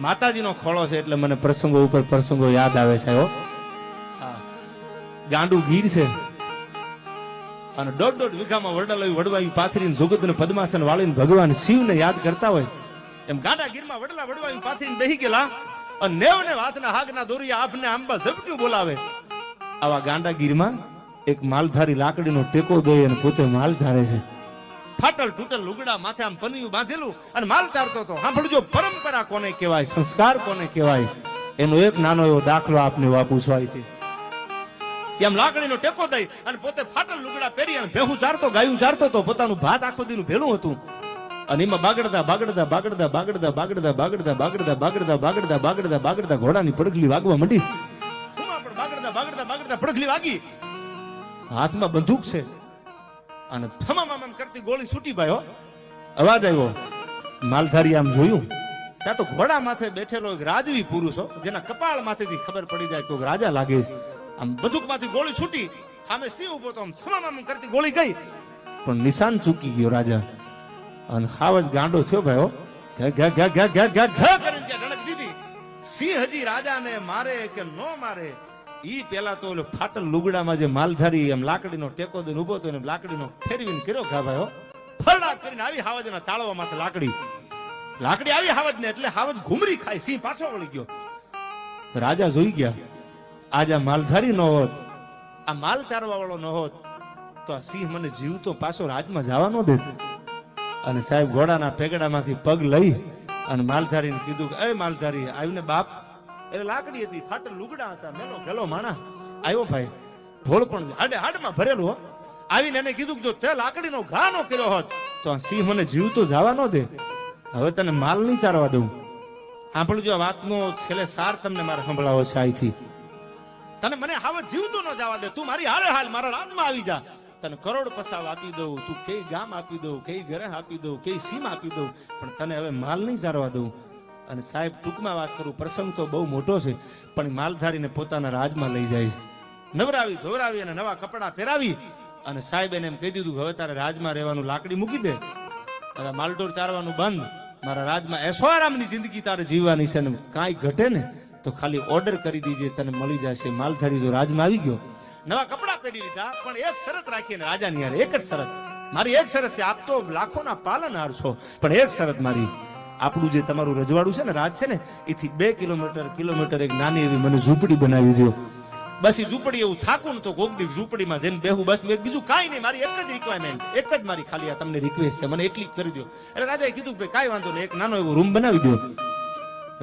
માતાજીનો ખોળો છે એટલે મને પ્રસંગો ઉપર પ્રસંગો યાદ આવે છે હો. ગાંડું ગીર છે. અને દોઢ દોઢ વીઘામાં વડલાવી વડવાવી પાથરીને જોગતને પદ્માસન વાળીને ભગવાન શિવને યાદ કરતા હોય. એમ ગાંડા ગીરમાં વડલા વડવાવી પાથરીને બેહી ગયેલા અને નેવ ને હાથના હાગના દોરી આપને આંબા ઝપટ્યું બોલાવે. આવા ગાંડા ગીરમાં એક માલધારી લાકડીનો ટેકો દઈ અને પોતે માલ ઝારે છે. ફાટલ તૂટલ લુગડા માથે આમ પનિયું બાંધેલું અને માલ ચારતો હતો સાંભળજો પરંપરા કોને કહેવાય સંસ્કાર કોને કહેવાય એનો એક નાનો એવો દાખલો આપને છું અહીંથી એમ લાકડીનો ટેકો દઈ અને પોતે ફાટલ લુગડા પહેરી અને ભેહું ચારતો ગાયું ચારતો હતો પોતાનું ભાત આખો દીનું ભેલું હતું અને એમાં બાગડતા બાગડતા બાગડતા બાગડતા બાગડતા બાગડતા બાગડતા બાગડતા બાગડતા બાગડતા બાગડતા ઘોડાની પડગલી વાગવા માંડી બાગડતા બાગડતા બાગડતા પડગલી વાગી હાથમાં બંદૂક છે અને થમામ આમ કરતી ગોળી છૂટી ભાઈ અવાજ આવ્યો. માલધારી આમ જોયું. ત્યાં તો ઘોડા માથે બેઠેલો એક રાજવી પુરુષ જેના કપાળ માથેથી ખબર પડી જાય કે રાજા લાગે છે. આમ બંદૂકમાંથી ગોળી છૂટી, સામે સિંહ ઊભો તો આમ થમામ આમ કરતી ગોળી ગઈ. પણ નિશાન ચૂકી ગયો રાજા. અને ખાવજ ગાંડો થયો ભાઈ ઘા ઘા ઘા ઘા ઘા ઘા ઘા કરીને દીધી. સિંહ હજી રાજાને મારે કે નો મારે? ઈ પેલા તો ફાટલ લુગડામાં જે માલધારી એમ લાકડીનો ટેકો દઈને ઊભો હતો એમ લાકડીનો ફેરવીને કર્યો ઘા ભાઈ ફરડા કરીને આવી હાવજના તાળવા માથે લાકડી. લાકડી આવી હાવજ ને એટલે હાવજ ઘુમરી ખાય, સિંહ પાછો વળી ગયો. રાજા જોઈ ગયા. આજ આ માલધારી ન હોત, આ માલ ચારવા વાળો ન હોત, તો આ સિંહ મને જીવતો પાછો રાજમાં જવા ન દેતો. અને સાહેબ ઘોડાના પેગડામાંથી પગ લઈ અને માલધારીને કીધું કે, એ માલધારી, આવીને બાપ એટલે લાકડી હતી ફાટ લુગડા હતા, મેલો ગેલો માણા આવ્યો ભાઈ ઢોળ પણ હાડે હાડમાં ભરેલું આવીને એને કીધું જો તે લાકડીનો ઘા નો કર્યો હોત, તો સિંહ મને જીવતો જવા ન દે. હવે તને માલ નહીં ચારવા દઉં. સાંભળજો, આ વાતનો છેલ્લે સાર તમને મારે સંભળાવો છે અહીંથી તને મને હવે જીવતો ન જવા દે. તું મારી હારે હાલ, મારા રાજમાં આવી જા. તને કરોડ પસાવ આપી દઉં, તું કઈ ગામ આપી દઉં કઈ ઘરે આપી દઉં કઈ સીમ આપી દઉં, પણ તને હવે માલ નહીં ચારવા દઉં. અને સાહેબ, ટૂંકમાં વાત કરું, પ્રસંગ તો બહુ મોટો છે, પણ માલધારીને પોતાના રાજમાં લઈ જાય છે. નવરાવી, ધોરાવી અને નવા કપડાં પહેરાવી અને સાહેબ એને એમ કહી દીધું હવે તારે રાજમાં રહેવાનું લાકડી મૂકી દે. હવે માલઢોર ચારવાનું બંધ. મારા રાજમાં એસો આરામની જિંદગી તારે જીવવાની છે ને કાંઈ ઘટે ને તો ખાલી ઓર્ડર કરી દીજે, તને મળી જશે. માલધારી જો રાજમાં આવી ગયો. નવા કપડાં પહેરી લીધા, પણ એક શરત રાખીને રાજાની યાર એક જ શરત. મારી એક શરત છે, આપ તો લાખોના પાલનહાર છો, પણ એક શરત મારી આપણું જે તમારું રજવાડું છે ને રાજ છે ને, એથી બે કિલોમીટર કિલોમીટર એક નાની એવી મને ઝૂંપડી બનાવી દો બસ એ ઝૂંપડી એવું થાકું ને તો કોક ઝૂંપડીમાં જઈને બેહું. બસ મેં બીજું કાંઈ નહીં, મારી એક જ રિક્વાયરમેન્ટ એક જ મારી ખાલી આ તમને રિક્વેસ્ટ છે, મને એટલી કરી દો એટલે રાજાએ કીધું કે કાંઈ વાંધો નહીં, એક નાનો એવો રૂમ બનાવી દો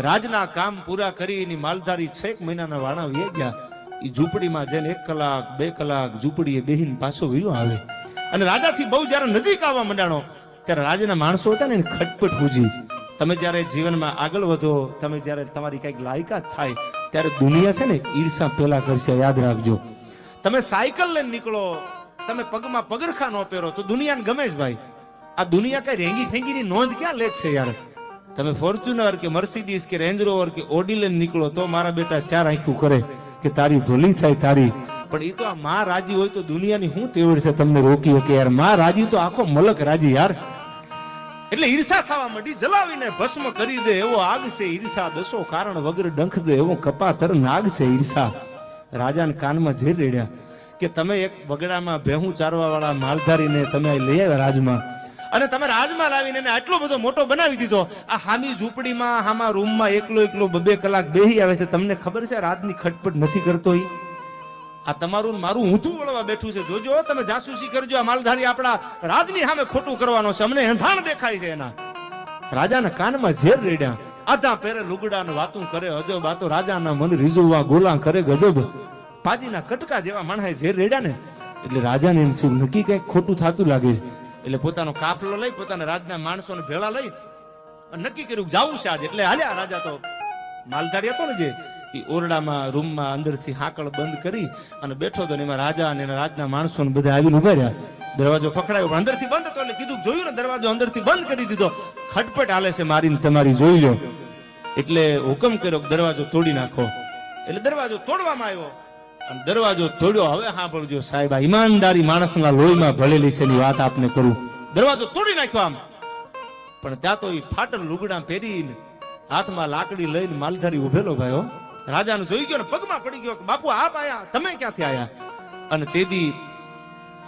રાજના કામ પૂરા કરી, એની માલધારી છેક મહિનાના વાણા વી ગયા. એ ઝૂંપડીમાં જઈને એક કલાક, બે કલાક ઝૂંપડીએ બેહીને પાછો વયો આવે. અને રાજાથી બહુ જ્યારે નજીક આવવા મંડાણો ત્યારે રાજના માણસો હતા ને ખટપટ પૂજી તમે જ્યારે જીવનમાં આગળ વધો, તમે જ્યારે તમારી કંઈક લાયકાત થાય, ત્યારે દુનિયા છે ને ઈર્ષા પેલા કરશે, યાદ રાખજો. તમે સાયકલ લઈને નીકળો, તમે પગમાં પગરખા ન પહેરો, તો દુનિયાને ગમે જ ભાઈ. આ દુનિયા કઈ રેંગી ફેંગીની નોંધ ક્યાં લે છે યાર? તમે ફોર્ચ્યુનર કે મર્સિડીઝ કે રેન્જ રોવર કે ઓડી લઈને નીકળો, તો મારા બેટા ચાર આંખું કરે કે તારી ભૂલી થાય તારી. પણ એ તો આ માં રાજી હોય તો દુનિયાની શું તેવડ છે, તમને રોકી કે યાર, માં રાજી તો આખો મલક રાજી યાર. એટલે ઈર્ષા થવા માંડી, જલાવીને ભસ્મ કરી દે એવો આગ છે ઈર્ષા, દસો કારણ વગર ડંખ દે એવો કપાતર નાગ છે ઈર્ષા. રાજાને કાનમાં ઝેર રેડ્યા કે તમે એક વગડામાં ભેહું ચારવા વાળા માલધારીને તમે લઈ આવ્યા રાજમાં. અને તમે રાજમાં લાવીને એને આટલો બધો મોટો બનાવી દીધો. આ હામી ઝૂંપડીમાં, હામા રૂમમાં એકલો એકલો બબે કલાક બેહી આવે છે. તમને ખબર છે રાતની ખટપટ નથી કરતો ઈ? આ તમારું મારું ઊંધું વળવા બેઠું છે. જોજો, તમે જાસૂસી કરજો. આ માલધારી આપણા રાજની સામે ખોટું કરવાનો છે. અમને એંધાણ દેખાય છે એના. રાજાના કાનમાં ઝેર રેડ્યા. આધા પેરે લુગડા વાતું કરે, અજબ. આ તો રાજાના મન રીઝવવા ગોલા કરે, ગજબ. પાજીના કટકા જેવા માણસે ઝેર રેડ્યા ને, એટલે રાજાને એમ થયું, નક્કી કઈ ખોટું થતું લાગે છે. એટલે પોતાનો કાફલો લઈ, પોતાના રાજના માણસોને ભેળા લઈ નક્કી કર્યું જાવું છે આજ. એટલે હાલ્યા રાજા તો. માલધારી હતો ને જે એ ઓરડામાં, રૂમમાં અંદરથી હાકળ બંધ કરી અને બેઠો હતો એમાં રાજા અને એના રાજના માણસો બધા આવીને ઊભા રહ્યા. દરવાજો ખખડાયો, પણ અંદરથી બંધ હતો એટલે કીધું જોયું ને, દરવાજો અંદરથી બંધ કરી દીધો. ખટપટ હાલે છે મારીને તમારી જોઈ લો એટલે હુકમ કર્યો દરવાજો તોડી નાખો. એટલે દરવાજો તોડવામાં આવ્યો. અને દરવાજો તોડ્યો. હવે સાંભળજો સાહેબ, આ ઈમાનદારી માણસના લોહીમાં ભળેલી છે એની વાત આપને કરું. દરવાજો તોડી નાખ્યો આમ. પણ ત્યાં તો એ ફાટલ લુગડા પહેરીને હાથમાં લાકડી લઈને માલધારી ઉભેલો ભાઈ હો. રાજાને જોઈ ગયો ને પગમાં પડી ગયો કે, બાપુ, આપ આયા? તમે ક્યાંથી આયા? અને તેથી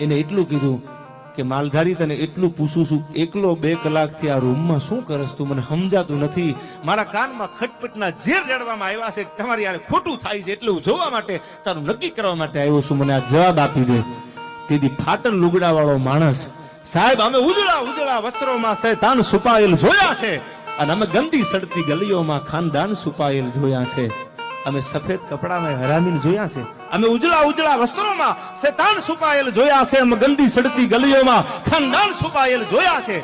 એને એટલું કીધું કે, માલધારી તને એટલું પૂછું છું, એકલો બે કલાકથી આ રૂમમાં શું કરસ તું? મને સમજાતું નથી. મારા કાનમાં ખટપટના ઝેર રેડવામાં આવ્યા છે. તમારી યાર ખોટું થાય છે એટલું જોવા માટે તારું નક્કી કરવા માટે આવ્યો છું. મને આ જવાબ આપી દે. તેથી ફાટલ લુગડાવાળો માણસ, સાહેબ, અમે ઉજળા ઉજળા વસ્ત્રોમાં શૈતાન છુપાયેલ જોયા છે અને અમે ગંદી સડતી ગલીઓમાં ખાનદાન છુપાયેલ જોયા છે. અમે સફેદ કપડામાં હરામીને જોયા છે. અમે ઉજળા ઉજળા વસ્ત્રોમાં શેતાન છુપાયેલ જોયા છે. અમે ગંદી સડતી ગલીઓમાં ખાનદાન છુપાયેલ જોયા છે.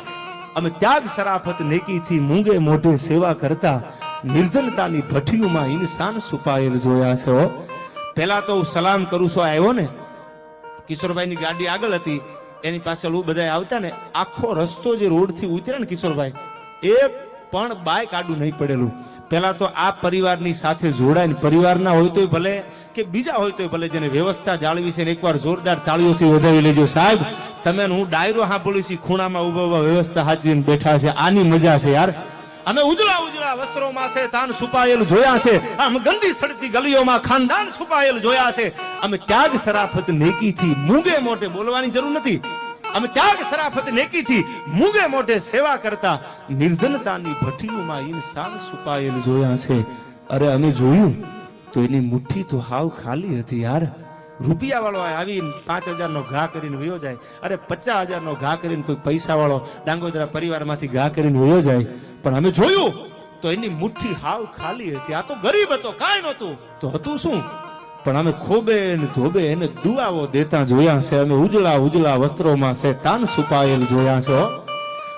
અમે ત્યાગ સરાફત નેકીથી મૂંગે મોઢે સેવા કરતા નિર્ધનતાની ભઠ્ઠીઓમાં ઇન્સાન છુપાયેલ જોયા છે પહેલા તો હું સલામ કરું છું આવ્યો ને. કિશોરભાઈની ગાડી આગળ હતી. એની પાછળ હું બધા આવતા ને, આખો રસ્તો જે રોડથી ઉતરે ને કિશોરભાઈ એ પણ બાઇક આડું નહીં પડેલું. પહેલા તો આ પરિવારની સાથે જોડાઈને પરિવારના હોય તોય ભલે કે બીજા હોય તોય ભલે જેને વ્યવસ્થા જાળવી છે એકવાર જોરદાર તાળીઓથી વધાવી લેજો. સાહેબ, તમે હું ડાયરો સાંભળી છે, ખૂણામાં ઊભા વ્યવસ્થા હાચવીને બેઠા છે. આની મજા છે યાર. અમે ઉજળા ઉજળા વસ્ત્રોમાં છે, તાન છુપાયેલ જોયા છે. આમ ગંદી સડતી ગલીઓમાં ખાનદાન છુપાયેલ જોયા છે. અમે ક્યાંક સરાફત નેકીથી મૂંગે મોટે બોલવાની જરૂર નથી. અમે ત્યાગ સરાફત નેકીથી મૂંગે મોઢે સેવા કરતા નિર્ધનતાની ભઠ્ઠીઓમાં ઇન્સાન સુપાયેલ જોયા છે. અરે અમે જોયું તો એની મુઠ્ઠી તો હાવ ખાલી હતી યાર. રૂપિયા વાળો આવીને પાંચ હજાર નો ઘા કરીને વયો જાય. અરે પચાસ હજાર નો ઘા કરીને કોઈ પૈસા વાળો ડાંગોદરા પરિવારમાંથી ઘા કરીને વયો જાય. પણ અમે જોયું તો એની મુઠ્ઠી હાવ ખાલી હતી. આ તો ગરીબ હતો, કાંઈ નહોતું. તો હતું શું? પણ અમે ખોબે ને ધોબે એને દુઆઓ દેતા જોયા છે. અમે ઉજળા ઉજળા વસ્ત્રોમાં છે તાન છુપાયેલ જોયા છે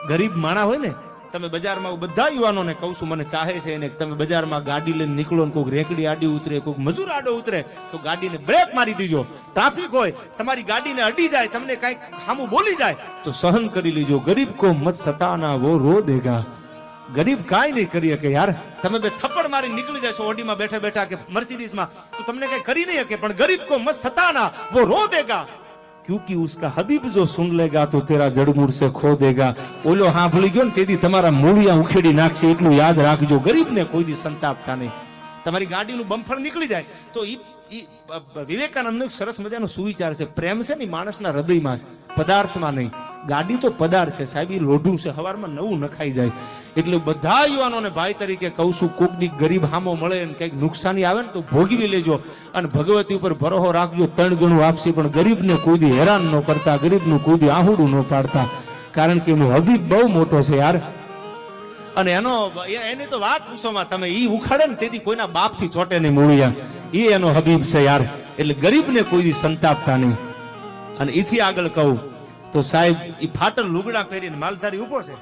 ગરીબ માણા હોય ને, તમે બજારમાં બધા યુવાનોને કહું છું, મને ચાહે છે ને તમે બજારમાં ગાડી લઈને નીકળો ને કોઈક રેકડી આડી ઉતરે, કોઈક મજૂર આડો ઉતરે, તો ગાડીને બ્રેક મારી દીજો. ટ્રાફિક હોય, તમારી ગાડીને અડી જાય, તમને કંઈક સામું બોલી જાય, તો સહન કરી લીજો. ગરીબ કો મત સતાના, વો રો દેગા. ગરીબ કાંઈ નહીં કરી શકે યાર. તમે બે થપ્પડ મારી નીકળી જશો ઓડીમાં બેઠા બેઠા કે મર્સિડીઝમાં. તો તમને કઈ કરી નહીં શકે પણ ગરીબ કો મસ્ત સતાના વો રો દેગા. ક્યુંકિ ઉસકા હબીબ જો સુન લેગા તો તેરા જડમૂળ સે ખો દેગા. ઓલો હાંભળી ગયો ને તેથી તમારા મૂળિયા ઉખેડી નાખશે એટલું યાદ રાખજો. ગરીબ ને કોઈ દી સંતાપતા નહીં. તમારી ગાડીનું બમ્ફર નીકળી જાય તો એ વિવેકાનંદનો એક સરસ મજાનો સુવિચાર છે. પ્રેમ છે ને માણસના હૃદયમાં છે. પદાર્થમાં નહીં. ગાડી તો પદાર્થ છે સાહેબ એ લોઢું છે. હવારમાં નવું નખાઈ જાય. એટલે બધા યુવાનોને ભાઈ તરીકે કહું છું, કોક દી ગરીબ હામો મળે ને કંઈક નુકસાની આવે ને તો ભોગવી લેજો અને ભગવતી ઉપર ભરોહો રાખજો. ત્રણ ગણું આપશે, પણ ગરીબને કૂદી હેરાન ન કરતા, ગરીબનું કૂદી આહુડું ન પાડતા. કારણ કે એનો હબીબ બહુ મોટો છે યાર. અને એનો, એ- એની તો વાત પૂછોમાં તમે એ ઉખાડે ને તેથી કોઈના બાપથી ચોટે નહીં મૂળિયા એ એનો હબીબ છે યાર. એટલે ગરીબને કોઈ સંતાપતા નહીં. અને એથી આગળ કહું તો સાહેબ એ ફાટલ લુગડા પહેરીને માલધારી ઊભો છે.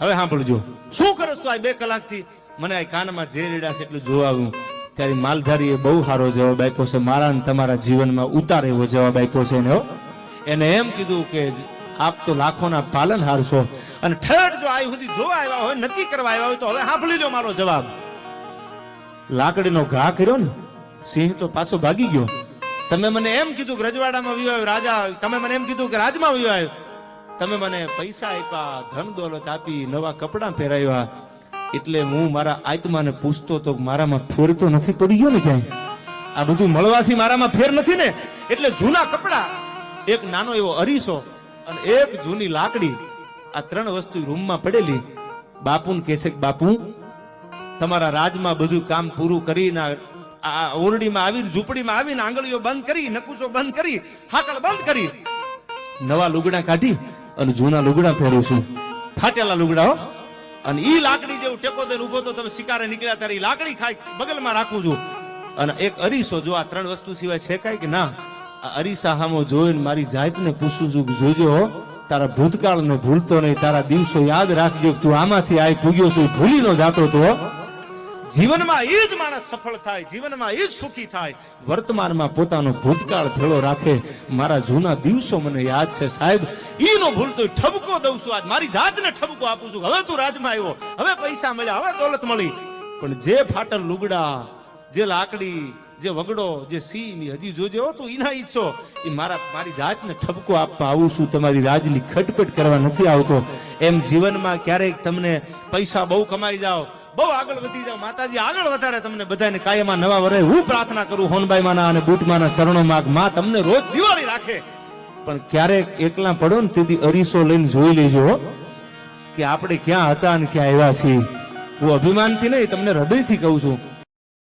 હવે સાંભળજો. શું કરસ તું આ બે કલાકથી? મને આ કાનમાં જે રેડા છે એટલું જોવા આવ્યું ત્યારે માલધારીએ બહુ સારો જવાબ આપ્યો છે. મારા તમારા જીવનમાં ઉતાર એવો જવાબ આપ્યો છે એને. એને એમ કીધું કે આપ તો લાખોના પાલનહાર છો. અને ઠેઠ જો આવી સુધી જોવા આવ્યા હોય, નક્કી કરવા આવ્યા હોય, તો હવે સાંભળી લો મારો જવાબ. લાકડીનો ઘા કર્યો ને, સિંહ તો પાછો ભાગી ગયો. તમે મને એમ કીધું કે રજવાડામાં વિવાહ રાજા તમે મને એમ કીધું કે રાજમાં વિવાહ તમે મને પૈસા આપ્યા, ધન દોલત આપી, નવા કપડાં પહેરાવ્યા. એટલે હું મારા આત્માને પૂછતો તો મારામાં ફેર તો નથી પડી ગયો ને ક્યાંય? આ બધું મળવાથી મારામાં ફેર નથી ને? એટલે જૂના કપડાં, એક નાનો એવો અરીસો અને એક જૂની લાકડી આ ત્રણ વસ્તુ રૂમમાં પડેલી. બાપુને કહે છે કે, બાપુ, તમારા રાજમાં બધું કામ પૂરું કરીને આ- ઓરડીમાં આવીને, ઝૂંપડીમાં આવીને આંગળીઓ બંધ કરી નકુચો બંધ કરી, હાકળ બંધ કરી. નવા લુગડા કાઢી અને જૂના લુગડા પહેરું છું. ફાટેલા લુગડા હો. અને ઈ લાકડી જેવું ટેકો દઈને ઊભો તો તમે શિકારે નીકળ્યા ત્યારે ઈ લાકડી ખાઈ બગલમાં રાખું છું. અને એક અરીસો જો આ ત્રણ વસ્તુ સિવાય છે કાંઈ કે ના? આ અરીસા હામો જોઈને મારી જાતને પૂછું છું જોજો તારા ભૂતકાળને ભૂલતો નહીં તારા દિવસો યાદ રાખજો તું આમાંથી આઈ પૂગ્યો છું ભૂલી ન જાતો તો જીવનમાં એ જ માણસ સફળ થાય જીવનમાં એ જ સુખી થાય. વર્તમાનમાં પોતાનો ભૂતકાળ ભેળો રાખે. મારા જૂના દિવસો મને યાદ છે સાહેબ. ઈનો ભૂલતો ઠબકો દઉં છું આજ. મારી જાતને ઠબકો આપું છું. હવે તું રાજમાં આવ્યો. હવે પૈસા મળ્યા હવે દોલત મળી. પણ જે ફાટલ લુગડા જે લાકડી જે વગડો, જે સીમ એ હજી જોજે, હો તું એના ઈચ્છો એ મારા, મારી જાતને ઠપકો આપવા આવું છું, તમારી રાજની ખટપટ કરવા નથી આવતો. એમ જીવનમાં ક્યારેક તમને પૈસા બહુ કમાઈ જાઓ, બહુ આગળ વધી જાઓ. માતાજી, આગળ વધારે તમને બધાને કાયમાં નવા વરે હું પ્રાર્થના કરું, હોનભાઈ માના અને બુટ ચરણો માગ, માં તમને રોજ દિવાળી રાખે. પણ ક્યારેક એકલા પડો ને તેથી અરીસો લઈને જોઈ લેજો કે આપણે ક્યાં હતા અને ક્યાં આવ્યા છીએ. હું અભિમાનથી નહીં, તમને હૃદયથી કહું છું.